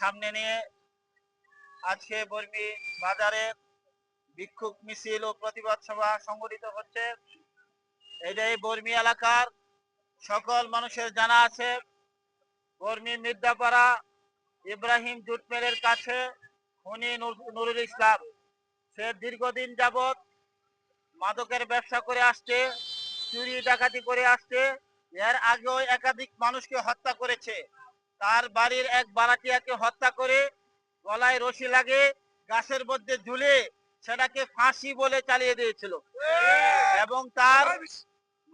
সামনে নিয়ে আজকে বর্মি বাজারে বিক্ষোভ মিছিল ও প্রতিবাদ সভা সংগঠিত হচ্ছে। এটাই বর্মি এলাকার সকল মানুষের জানা আছে বর্মি মির্জাপাড়া ইব্রাহিম জুটমেলের কাছে নুর- নুরুল ইসলাম। সে দীর্ঘদিন যাবৎ মাদকের ব্যবসা করে আসছে, চুরি ডাকাতি করে আসছে। এর আগেও একাধিক মানুষকে হত্যা করেছে। তার বাড়ির এক বারাটিয়াকে হত্যা করে গলায় রশি লাগে, গাছের মধ্যে ঝুলে সেটাকে ফাঁসি বলে চালিয়ে দিয়েছিল। এবং তার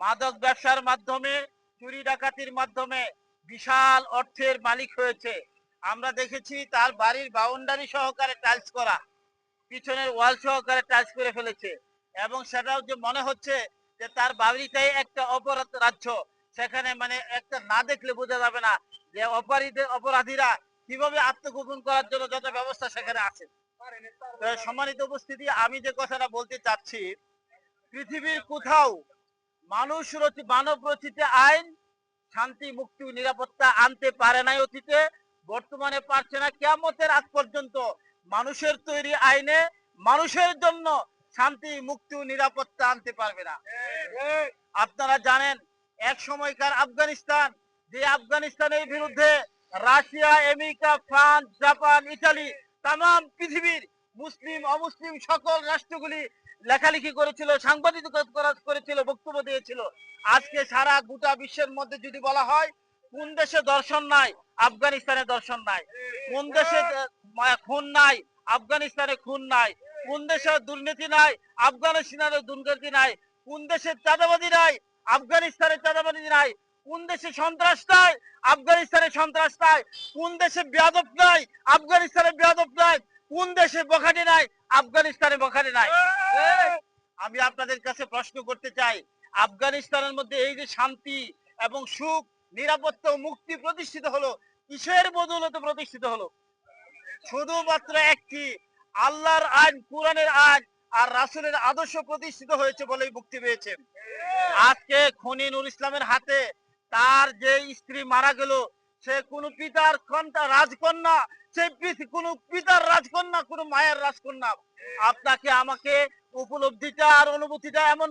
মাদক ব্যবসার মাধ্যমে, চুরি ডাকাতির মাধ্যমে বিশাল অর্থের মালিক হয়েছে। আমরা দেখেছি তার বাড়ির বাউন্ডারি সহকারে টাইলস করা, পিছনের ওয়াল সহকারে টাইলস করে ফেলেছে। এবং সেটাও যে মনে হচ্ছে যে তার বাড়িটাই একটা অপরাধ রাজ্য, সেখানে মানে একটা না দেখলে বোঝা যাবে না যে অপরাধীদের অপরাধীরা কীভাবে আত্মগোপন করার জন্য যত ব্যবস্থা সেখানে আছে। সম্মানিত উপস্থিতি, আমি যে কথাটা বলতে চাচ্ছি, পৃথিবীর কোথাও মানুষ রচিত মানব রচিত আইন শান্তি, মুক্তি, নিরাপত্তা আনতে পারে নাই অতীতে, বর্তমানে পারছে না। কেমতের আজ পর্যন্ত মানুষের তৈরি আইনে মানুষের জন্য শান্তি, মুক্তি, নিরাপত্তা আনতে পারবে না। আপনারা জানেন, এক সময়কার আফগানিস্তান যে আফগানিস্তানের বিরুদ্ধে Russia, America, France, Japan, Italy তাম পৃথিবীর মুসলিম, অমুসলিম সকল রাষ্ট্রগুলি লেখালেখি করেছিল, সাংবাদিকতা করেছিল, বক্তব্য দিয়েছিল। আজকে সারা গোটা বিশ্বের মধ্যে যদি বলা হয়, কোন দেশে দর্শন নাই, আফগানিস্তানে দর্শন নাই। কোন দেশে খুন নাই, আফগানিস্তানে খুন নাই। কোন দেশে দুর্নীতি নাই, আফগানিস্তানে দুর্নীতি নাই। কোন দেশে চাঁদাবাদী নাই, আফগানিস্তানে চাঁদাবাদী নাই। কোন দেশে সন্ত্রাস নাই? আফগানিস্তানে সন্ত্রাস নাই। কোন দেশে বেয়াদব নাই? আফগানিস্তানে বেয়াদব নাই। কোন দেশে বখাটে নাই? আফগানিস্তানে বখাটে নাই। আমি আপনাদের কাছে প্রশ্ন করতে চাই। আফগানিস্তানের মধ্যে এই যে শান্তি এবং সুখ নিরাপত্তা ও মুক্তি প্রতিষ্ঠিত হলো কিসের বদৌলতে প্রতিষ্ঠিত হলো? শুধুমাত্র একটি আল্লাহর আইন কোরআনের আইন আর রাসূলের আদর্শ প্রতিষ্ঠিত হয়েছে বলেই মুক্তি পেয়েছে। আজকে খনি নুর ইসলামের হাতে তার যে স্ত্রী মারা গেল, সে কোন পিতার কন্যা, রাজকন্যা, সে কোন পিতার রাজকন্যা, কোন মায়ের রাজকন্যা। আপনাকে আমাকে উপলব্ধিটা আর অনুভূতিটা এমন